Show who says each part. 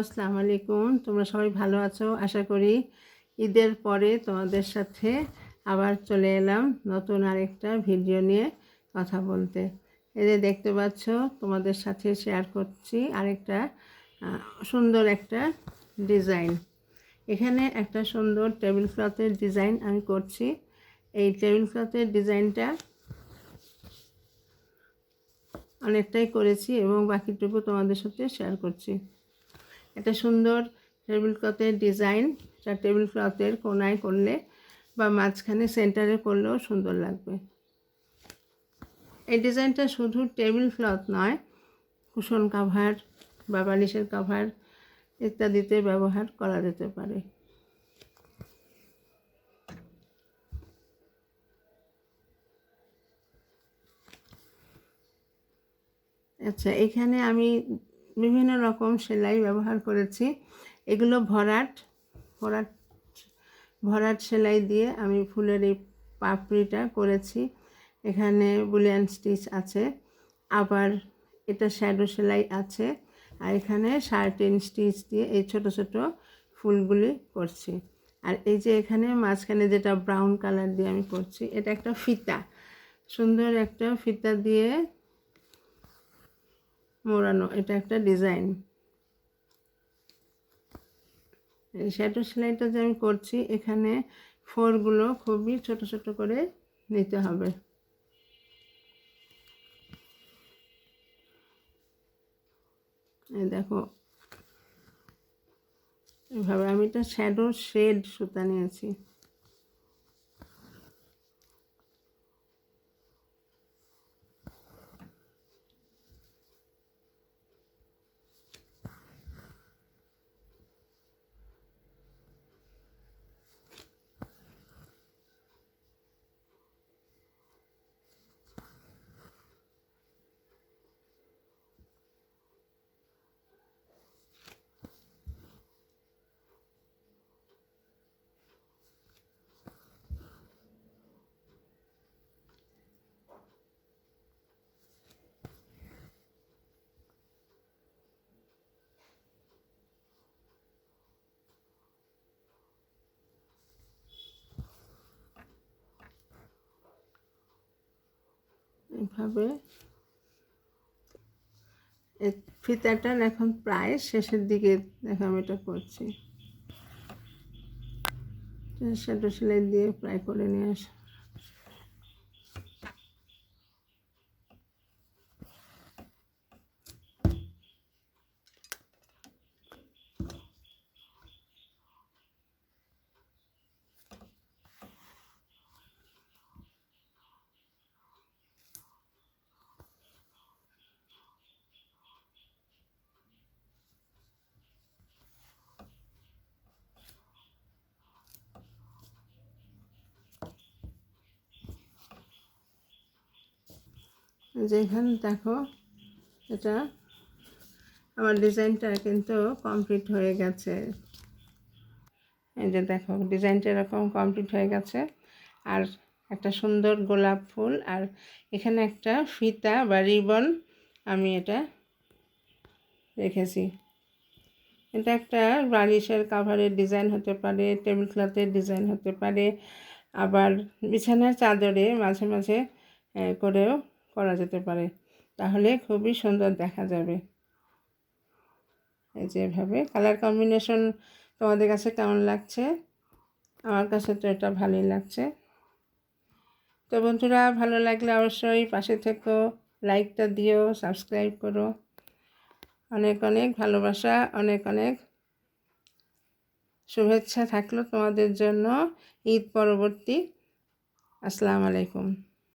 Speaker 1: আসসালামু আলাইকুম। তোমরা সবাই ভালো আছো? আশা করি ঈদের পরে তোমাদের সাথে আবার চলে এলাম নতুন আরেকটা ভিডিও নিয়ে কথা বলতে। যে দেখতে পাচ্ছ, তোমাদের সাথে শেয়ার করছি আরেকটা সুন্দর একটা ডিজাইন এখানে একটা সুন্দর টেবিল ক্লথের ডিজাইন আমি করছি। এই টেবিল ক্লথের ডিজাইনটা অনেকটাই করেছি এবং বাকিটুকু তোমাদের সাথে শেয়ার করছি। একটা সুন্দর টেবিল ক্লথের ডিজাইন যা টেবিল ক্লথের কোনায় করলে বা মাঝখানে সেন্টারে করলেও সুন্দর লাগবে। এই ডিজাইনটা শুধু টেবিল ক্লথ নয় কুশন কাভার বা বালিশের কাভার ইত্যাদিতে ব্যবহার করা যেতে পারে। আচ্ছা এখানে আমি বিভিন্ন রকম সেলাই ব্যবহার করেছি। এগুলো ভরাট ভরাট ভরাট সেলাই দিয়ে আমি ফুলের এই পাপড়িটা করেছি। এখানে বুলিয়ান স্টিচ আছে, আবার এটা শ্যাডো সেলাই আছে, আর এখানে শার্টিন স্টিচ দিয়ে এই ছোট ছোট ফুলগুলি করছি। আর এই যে এখানে মাঝখানে যেটা ব্রাউন কালার দিয়ে আমি করছি, এটা একটা ফিতা। সুন্দর একটা ফিতা দিয়ে মোড়ানো, এটা একটা ডিজাইন। এই শ্যাডো সেলাইটা যে আমি করছি, এখানে ফোরগুলো খুবই ছোট ছোট করে নিতে হবে। দেখো, এভাবে আমি এটা শ্যাডো শেড সুতা নিয়েছি। এভাবে। ফিতাটা এখন প্রায় শেষের দিকে দেখো আমি এটা করছি। সেটা সেলাই দিয়ে প্রায় করে নিয়ে আসা। যেখানে দেখো, এটা আমার ডিজাইনটা কিন্তু কমপ্লিট হয়ে গেছে। এই যে দেখো, ডিজাইনটা এরকম কমপ্লিট হয়ে গেছে। আর একটা সুন্দর গোলাপ ফুল, আর এখানে একটা ফিতা বা রিবন আমি এটা রেখেছি। এটা একটা বালিশের কাভারের ডিজাইন হতে পারে টেবিল ক্লথের ডিজাইন হতে পারে, আবার বিছানার চাদরে মাঝে মাঝে করেও করা যেতে পারে। তাহলে খুবই সুন্দর দেখা যাবে। এই যে এভাবে কালার কম্বিনেশন তোমাদের কাছে কেমন লাগছে? আমার কাছে তো এটা ভালোই লাগছে। তো বন্ধুরা, ভালো লাগলে অবশ্যই পাশে থেকো লাইকটা দিও সাবস্ক্রাইব করো। অনেক অনেক ভালোবাসা, অনেক অনেক শুভেচ্ছা থাকল তোমাদের জন্য। ঈদ পরবর্তী। আসসালামু আলাইকুম।